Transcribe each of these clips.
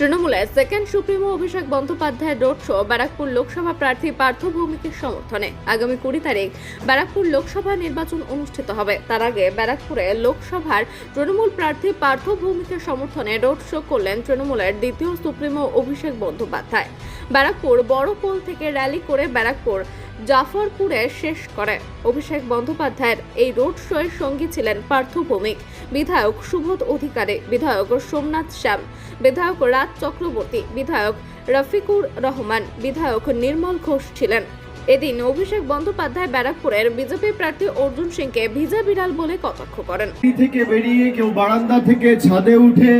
তৃণমূলের second supremo Abhishek Bandyopadhyay road show Barrackpore Lok Sabha প্রার্থী পার্থ ভৌমিকের সমর্থনে। আগামী কুড়ি তারিখ ব্যারাকপুর লোকসভা নির্বাচন অনুষ্ঠিত হবে। তার আগে ব্যারাকপুরে লোকসভার তৃণমূল প্রার্থী পার্থ ভৌমিকের সমর্থনে রোড শো করলেন তৃণমূলের দ্বিতীয় সুপ্রিমো অভিষেক বন্দ্যোপাধ্যায়। ব্যারাকপুর বড় পোল থেকে র্যালি করে ব্যারাকপুর জাফরপুরে শেষ করে। অভিষেক বন্দ্যোপাধ্যায়ের এই রোড শোয়ের সঙ্গী ছিলেন পার্থ ভৌমিক। বিধায়ক সুবোধ অধিকারী, বিধায়ক সোমনাথ শ্যাম, বিধায়ক রাজ চক্রবর্তী, বিধায়ক রফিকুর রহমান, বিধায়ক নির্মল ঘোষ ছিলেন। এদিন অভিষেক বন্দ্যোপাধ্যায় ব্যারাকপুরের বিজেপি প্রার্থী অর্জুন সিংকে ভিজা বিড়াল বলে কটাক্ষ করেন। থেকে বেরিয়ে কেউ বারান্দা থেকে ছাদে উঠে,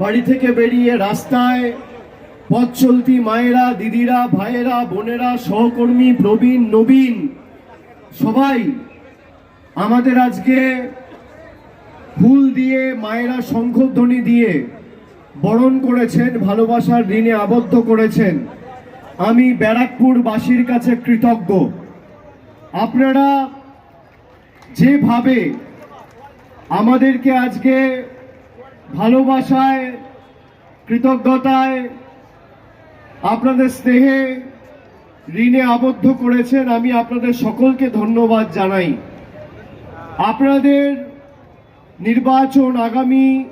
বাড়ি থেকে বেরিয়ে রাস্তায় পথ চলতি মায়েরা, দিদিরা, ভাইয়েরা, বোনেরা, সহকর্মী, প্রবীণ, নবীন, সবাই আমাদের আজকে ফুল দিয়ে মায়েরা শঙ্খধ্বনি দিয়ে বরণ করেছেন, ভালোবাসার ঋণে আবদ্ধ করেছেন। আমি ব্যারাকপুরবাসীর কাছে কৃতজ্ঞ। আপনারা যেভাবে আমাদেরকে আজকে ভালোবাসায়, কৃতজ্ঞতায় আপনাদের স্নেহে ঋণে আবদ্ধ করেছেন, আমি আপনাদের সকলকে ধন্যবাদ জানাই। আপনাদের নির্বাচন আগামী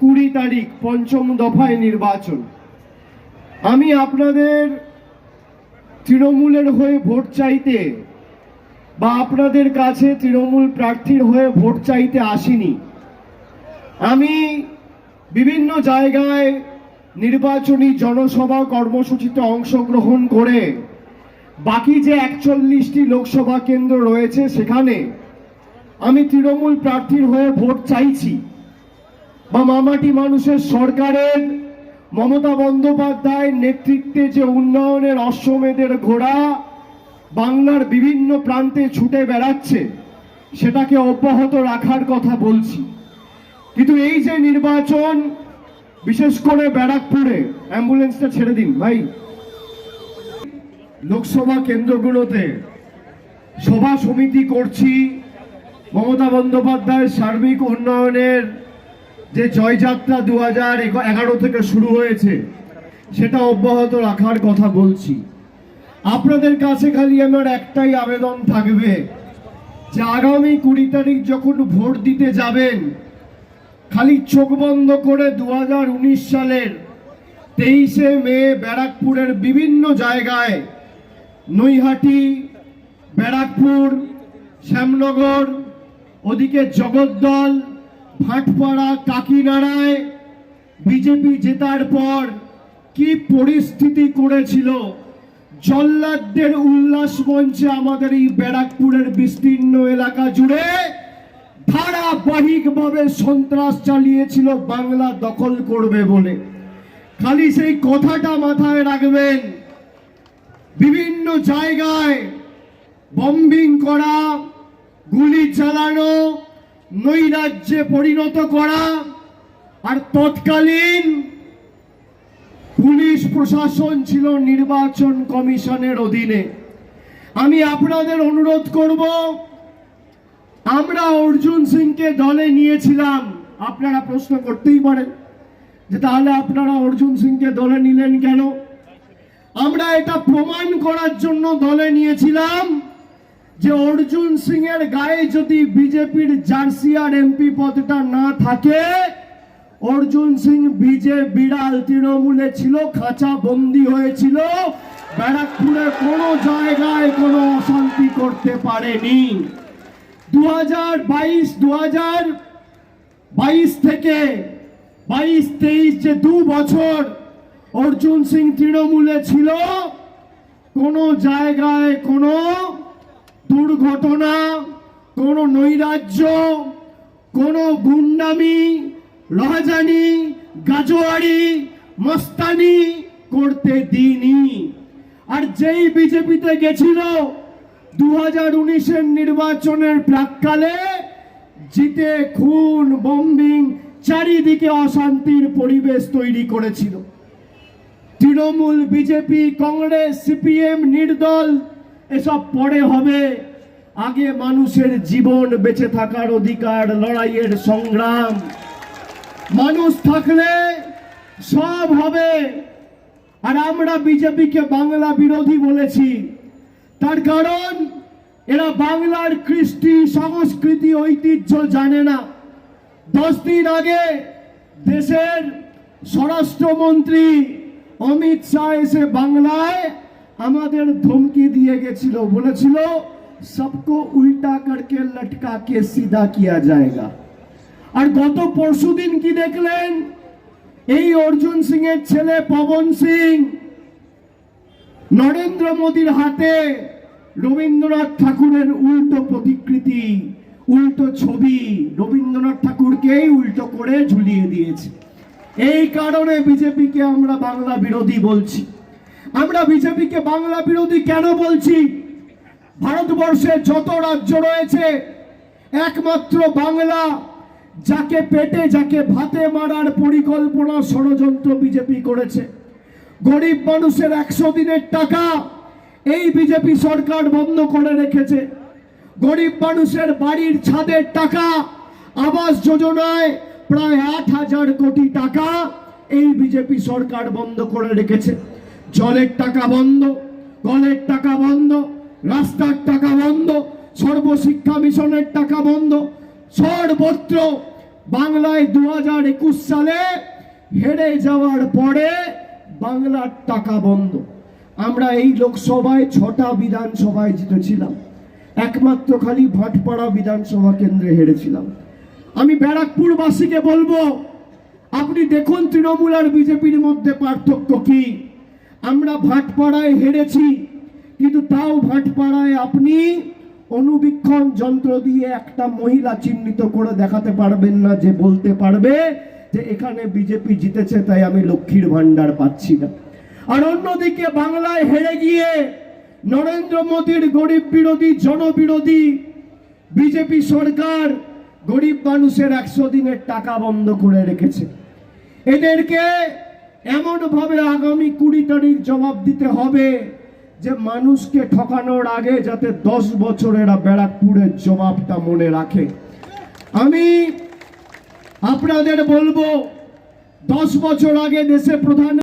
কুড়ি তারিখ, পঞ্চম দফায় নির্বাচন। আমি আপনাদের তৃণমূলের হয়ে ভোট চাইতে বা আপনাদের কাছে তৃণমূল প্রার্থীর হয়ে ভোট চাইতে আসিনি। আমি বিভিন্ন জায়গায় নির্বাচনী জনসভা কর্মসূচিতে অংশগ্রহণ করে বাকি যে একচল্লিশটি লোকসভা কেন্দ্র রয়েছে সেখানে আমি তৃণমূল প্রার্থীর হয়ে ভোট চাইছি। বা মামাটি মানুষের সরকারের, মমতা বন্দ্যোপাধ্যায়ের নেতৃত্বে যে উন্নয়নের অশ্বমেধের ঘোড়া বাংলার বিভিন্ন প্রান্তে ছুটে বেড়াচ্ছে, সেটাকে অব্যাহত রাখার কথা বলছি। কিন্তু এই যে নির্বাচন বিশেষ করে ব্যারাকপুরে অ্যাম্বুলেন্সটা ছেড়ে দিন, ভাই। লোকসভা কেন্দ্রগুলোতে সভা সমিতি করছি, মমতা বন্দ্যোপাধ্যায়ের সার্বিক উন্নয়নের যে জয়যাত্রা দু হাজার এগারো থেকে শুরু হয়েছে, সেটা অব্যাহত রাখার কথা বলছি। আপনাদের কাছে খালি আমার একটাই আবেদন থাকবে যে আগামী কুড়ি তারিখ যখন ভোট দিতে যাবেন খালি চোখ বন্ধ করে দু হাজার উনিশ সালের তেইশে মে ব্যারাকপুরের বিভিন্ন জায়গায় নৈহাটি, ব্যারাকপুর, শ্যামনগর, ওদিকে জগদ্দল, ভাটপাড়া, কাকিনাড়ায় বিজেপি জেতার পর কি পরিস্থিতি করেছিল? জল্লাদদের উল্লাস মঞ্চে আমাদের এই ব্যারাকপুরের বিস্তীর্ণ এলাকা জুড়ে ধারাবাহিকভাবে সন্ত্রাস চালিয়েছিল, বাংলা দখল করবে বলে। খালি সেই কথাটা মাথায় রাখবেন। বিভিন্ন জায়গায় বম্বিং করা, গুলি চালানো, নৈরাজ্যে পরিণত করা, আর তৎকালীন পুলিশ প্রশাসন ছিল নির্বাচন কমিশনের অধীনে। আমি আপনাদের অনুরোধ করব আমরা অর্জুন সিংকে দলে নিয়েছিলাম। আপনারা প্রশ্ন করতেই পারেন যে তাহলে আপনারা অর্জুন সিংকে দলে নিলেন কেন? আমরা এটা প্রমাণ করার জন্য দলে নিয়েছিলাম যে অর্জুন সিং এর গায়ে যদি বিজেপির জার্সি আর এমপি পদটা না থাকে, অর্জুন সিং বিজে, বিড়াল তৃণমূলে ছিল খাঁচা বন্দি হয়েছিল, ব্যারাকপুরে কোনো জায়গায় কোনো অশান্তি করতে পারেনি। দু হাজার বাইশ দু হাজার বাইশ থেকে বাইশ, তেইশ যে দু বছর অর্জুন সিং তৃণমূলে ছিল, কোনো জায়গায় কোনো দুর্ঘটনা, কোনো নৈরাজ্য, কোনো গুন্ডামি রাজানি গাজোয়ারি, মস্তানি করতে দিইনি। আর যেই বিজেপিতে গেছিল দু হাজার উনিশের নির্বাচনের প্রাককালে জিতে খুন বম্বিং চারিদিকে অশান্তির পরিবেশ তৈরি করেছিল। তৃণমূল, বিজেপি, কংগ্রেস, সিপিএম নির্দল, এসব পরে হবে। আগে মানুষের জীবন বেঁচে থাকার অধিকার, লড়াইয়ের সংগ্রাম। মানুষ থাকলে সব হবে। আর আমরা বিজেপিকে বাংলা বিরোধী বলেছি। তার কারণ, এরা বাংলার কৃষ্টি, সংস্কৃতি, ঐতিহ্য জানে না। দশ দিন আগে দেশের স্বরাষ্ট্রমন্ত্রী অমিত শাহ এসে বাংলায় আমাদের ধমকি দিয়ে গেছিল, বলেছিল, সবকো উল্টা করকে লটকা কে সিধা কিয়া যায়গা আর গত পরশুদিন কি দেখলেন? এই অর্জুন সিং এর ছেলে পবন সিং নরেন্দ্র মোদীর হাতে রবীন্দ্রনাথ ঠাকুরের উল্টো প্রতিকৃতি, উল্টো ছবি রবীন্দ্রনাথ ঠাকুরকেই উল্টো করে ঝুলিয়ে দিয়েছে। এই কারণে বিজেপিকে আমরা বাংলা বিরোধী বলছি। আমরা বিজেপিকে বাংলা বিরোধী কেন বলছি? ভারতবর্ষে যত রাজ্য রয়েছে, একমাত্র বাংলা যাকে পেটে যাকে ভাতে মারার পরিকল্পনা ষড়যন্ত্র বিজেপি করেছে। গরিব মানুষের একশো দিনের টাকা এই বিজেপি সরকার বন্ধ করে রেখেছে। গরিব মানুষের বাড়ির ছাদের টাকা, আবাস যোজনায় প্রায় আট হাজার কোটি টাকা এই বিজেপি সরকার বন্ধ করে রেখেছে। জলের টাকা বন্ধ, কলের টাকা বন্ধ, রাস্তার টাকা বন্ধ, সর্বশিক্ষা মিশনের টাকা বন্ধ, সর্বত্র বাংলায় দু হাজার একুশ সালে হেরে যাওয়ার পরে বাংলার টাকা বন্ধ। আমরা এই লোকসভায় ছটা বিধানসভায় জিতেছিলাম। একমাত্র খালি ভাটপাড়া বিধানসভা কেন্দ্রে হেরেছিলাম। আমি ব্যারাকপুরবাসীকে বলব, আপনি দেখুন তৃণমূল আর বিজেপির মধ্যে পার্থক্য কি। আমরা ভাটপাড়ায় হেরেছি, কিন্তু তাও ভাটপাড়ায় আপনি অনুবীক্ষণ যন্ত্র দিয়ে একটা মহিলা চিহ্নিত করে দেখাতে পারবেন না যে বলতে পারবে। যে এখানে বিজেপি জিতেছে, তাই আমি লক্ষ্মীর ভান্ডার পাচ্ছি না। আর অন্যদিকে বাংলায় হেরে গিয়ে নরেন্দ্র মোদীর গরিব বিরোধী, জনবিরোধী বিজেপি সরকার গরিব মানুষের একশো দিনের টাকা বন্ধ করে রেখেছে। এদেরকে এমনভাবে আগামী কুড়ি তারিখ জবাব দিতে হবে যে মানুষকে ঠকানোর আগে যাতে দশ বছরেরা ব্যারাকপুরের জবাবটা মনে রাখে। আমি আপনাদের বলব দশ বছর আগে দেশে প্রধান